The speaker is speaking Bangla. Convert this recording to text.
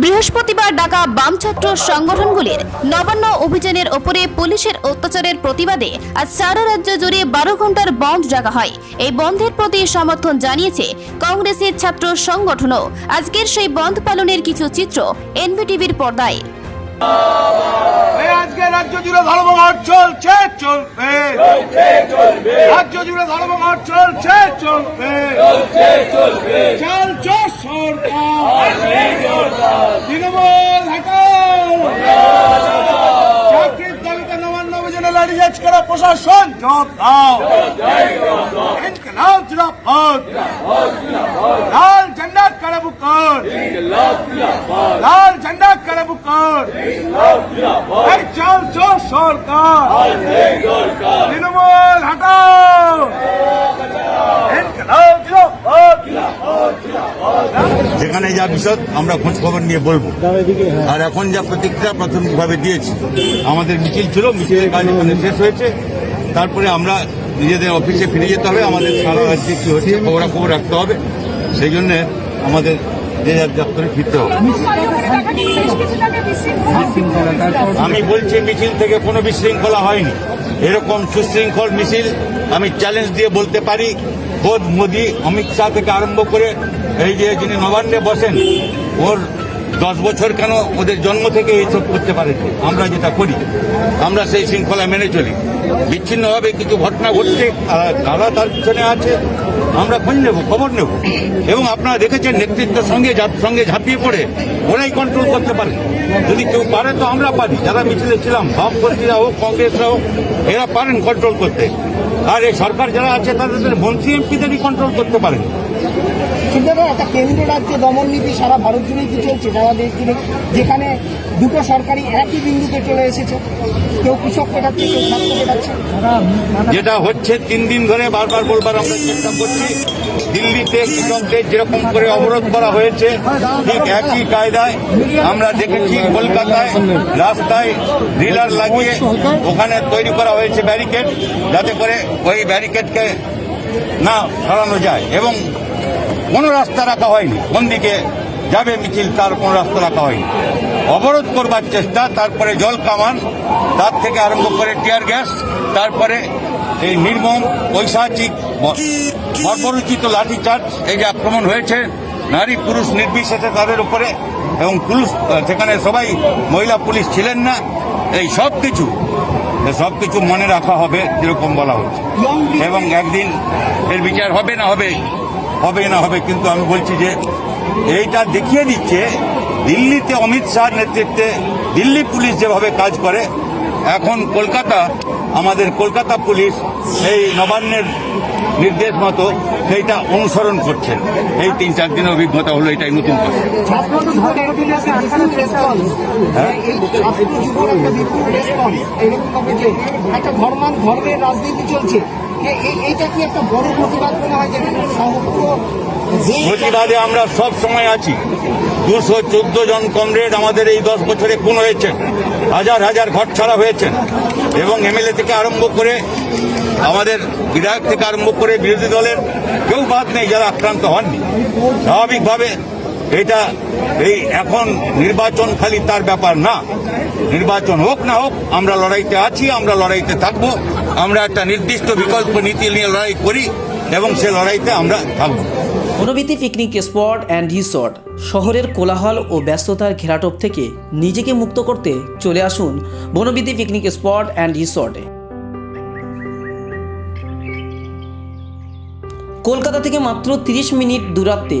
বৃহস্পতিবার ডাকা বাম ছাত্র সংগঠনগুলির নবান্ন অভিযানের ওপরে পুলিশের অত্যাচারের প্রতিবাদে আজ সারা রাজ্য জুড়ে বারো ঘণ্টার বন্ধ ডাকা হয়। এই বন্ধের প্রতি সমর্থন জানিয়েছে কংগ্রেসের ছাত্র সংগঠনও। আজকের সেই বন্ধ পালনের কিছু চিত্র এনভিটিভির পর্দায়। আজকে রাজ্য জুড়ে ধর্মঘট চলছে চলবে। রাজ্য জুড়ে ধর্মঘট চলছে চলবে। চলছে সরকার। তৃণমূল হটাও চাকরির দাবিতে নবান্ন লাঠিচার্জ করা প্রশাসন। জবাব দাও ইনকলাব জিন্দাবাদ। লাল ঝান্ডা করে কর লাল ঝান্ডা করে কর চল চল সরকার তৃণমূল হটাও ইনকলাব জিন্দাবাদ যেখানে যা বিশদ আমরা খোঁজ খবর নিয়ে বলব। আর এখন যা প্রতিক্রিয়া প্রাথমিকভাবে দিয়েছি আমাদের মিছিল ছিল মিছিলের কাজ এখানে শেষ হয়েছে। তারপরে আমরা নিজেদের অফিসে ফিরে যেতে হবে আমাদের সারা রাজ্যে কি হচ্ছে খবরাখবর রাখতে হবে। সেই জন্যে আমাদের আমি বলছি, মিছিল থেকে কোনো বিশৃঙ্খলা হয়নি। এরকম সুশৃঙ্খল মিছিল আমি চ্যালেঞ্জ দিয়ে বলতে পারি। খোদ মোদী, অমিত শাহ থেকে আরম্ভ করে এই যে যিনি নবান্নে বসেন, ওর দশ বছর কেন ওদের জন্ম থেকে এইসব করতে পারে? আমরা যেটা করি, আমরা সেই শৃঙ্খলা মেনে চলি। বিচ্ছিন্নভাবে কিছু ঘটনা ঘটছে কারা তার পিছনে আছে, আমরা খোঁজ নেব, খবর নেব। এবং আপনারা দেখেছেন নেতৃত্বের সঙ্গে সঙ্গে ঝাঁপিয়ে পড়ে, ওরাই কন্ট্রোল করতে পারে। যদি কেউ পারে তো আমরা পারি, যারা মিছিলে ছিলাম বামপন্থীরা হোক, কংগ্রেসরা হোক, এরা পারেন কন্ট্রোল করতে। আর এই সরকার যারা আছে, তাদের মন্ত্রী এমপিদেরই কন্ট্রোল করতে পারেন। কিন্তু একটা কেন্দ্র রাজ্যে দমন নীতি সারা ভারত জুড়েই কি চলছে? সারা দেশ যেখানে দুটো সরকারি একই বিন্দুতে চলে এসেছে, কেউ কৃষক পেটাচ্ছে, কেউ ছাত্র পেটাচ্ছে। যেটা হচ্ছে তিন দিন ধরে বারবার বলবার আমরা চেষ্টা করছি, দিল্লিতে কৃষকদের যেরকম করে অবরোধ করা হয়েছে, ঠিক একই কায়দায় আমরা দেখেছি কলকাতায় রাস্তায় রিলার লাগিয়ে ওখানে তৈরি করা হয়েছে ব্যারিকেড, যাতে করে ওই ব্যারিকেডকে না সরানো যায় এবং কোনো রাস্তা রাখা হয়নি। কোন দিকে যাবে মিছিল তার কোনো রাস্তা রাখা হয়নি। অবরোধ করবার চেষ্টা তারপরে জল কামান তার থেকে আরম্ভ করে টিয়ার গ্যাস তারপরে এই নির্মম ঐশাচিক বর্বরোচিত লাঠিচার্জ এই যে আক্রমণ হয়েছে নারী পুরুষ নির্বিশেষে তাদের উপরে এবং পুলিশ সেখানে সবাই মহিলা পুলিশ ছিলেন না এই সব কিছু সব কিছু মনে রাখা হবে যেরকম বলা হচ্ছে এবং একদিন এর বিচার হবে না হবে হবে না হবে, কিন্তু আমি বলছি যে এইটা দেখিয়ে দিচ্ছে, দিল্লিতে অমিত শাহর নেতৃত্বে দিল্লি পুলিশ যেভাবে কাজ করে, এখন কলকাতা, আমাদের কলকাতা পুলিশ এই নবান্নের নির্দেশ মতো সেইটা অনুসরণ করছে। এই তিন চার দিনের অভিজ্ঞতা হলো এটাই নতুন কথা। ছাত্র যুবক একটা বিপুল রেসপন্স এই ছাত্র যুবক একটা বিপুল রেসপন্স এরকম ভাবে যে একটা ধর্মান ধর্মের রাজনীতি চলছে এইটা কি একটা বড় প্রতিবাদ মনে হয় যেখানে সমগ্র প্রতিবাদে আমরা সব সময় আছি। দুশো চোদ্দ জন কমরেড আমাদের এই দশ বছরে খুন হয়েছে হাজার হাজার ঘর ছাড়া হয়েছেন। এবং এমএলএ থেকে আরম্ভ করে আমাদের বিধায়ক থেকে আরম্ভ করে বিরোধী দলের কেউ বাদ নেই, যারা আক্রান্ত হননি। স্বাভাবিকভাবে এটা এই এখন নির্বাচন খালি তার ব্যাপার না। নির্বাচন হোক না হোক, আমরা লড়াইতে আছি, আমরা লড়াইতে থাকব। আমরা একটা নির্দিষ্ট বিকল্প নীতি নিয়ে লড়াই করি এবং সে লড়াইতে আমরা থাকব বনবিতি পিকনিক স্পট অ্যান্ড রিসর্ট, শহরের কোলাহল ও ব্যস্ততার ঘেরাটোপ থেকে নিজেকে মুক্ত করতে চলে আসুন বনবিতি পিকনিক স্পট অ্যান্ড রিসর্টে কলকাতা থেকে মাত্র 30 মিনিট দূরত্বে